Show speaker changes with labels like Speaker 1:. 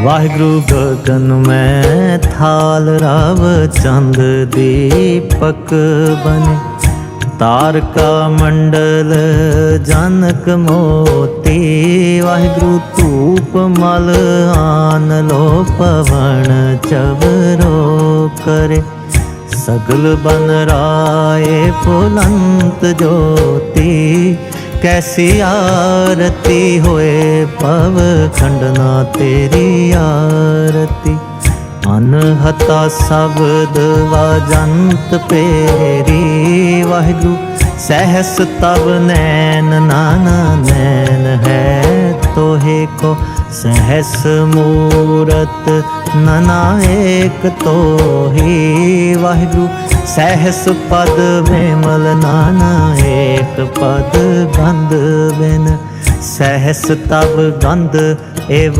Speaker 1: ਵਾਹਿਗੁਰੂ ਗਗਨ ਮੈਂ ਥਾਲ ਰਵ ਚੰਦ ਦੀਪਕ ਬਨੇ। ਤਾਰਕਾ ਮੰਡਲ ਜਨਕ ਮੋਤੀ, ਵਾਹਿਗੁਰੂ ਧੂਪ ਮਲ ਆਨ ਲੋ ਪਵਨ ਚਵਰੋ ਕਰੇ। ਸਗਲ ਬਨ ਰਾਏ ਫੁਲੰਤ ਜੋਤੀ ਕੈਸੀ ਆਰਤੀ ਹੋਏ ਪਵ ਖੰਡਨਾ ਤੇਰੀ ਆਰਤੀ। ਅਨਹਤਾ ਸ਼ਬਦ ਵਾਜੰਤ ਪੇਰੀ ਵਾਹਿਗੁਰੂ, ਸਹਿਸ ਤਬ ਨੈਣ ਨਾਨਾ ਨੈਣ ਹੈ ਤੋਹੇ ਕੋ। ਸਹਿਸ ਮੂਰਤ ਨਨਾ ਏਕ ਤੋਹੀ ਵਾਹਿਗੁਰੂ ਸਹਿਸ ਪਦ ਵਿਮਲ ਨਾਨਾ ਏਕ ਪਦ ਗੰਧ ਬਿਨ। ਸਹਿਸ ਤਬ ਗੰਧ ਏਵ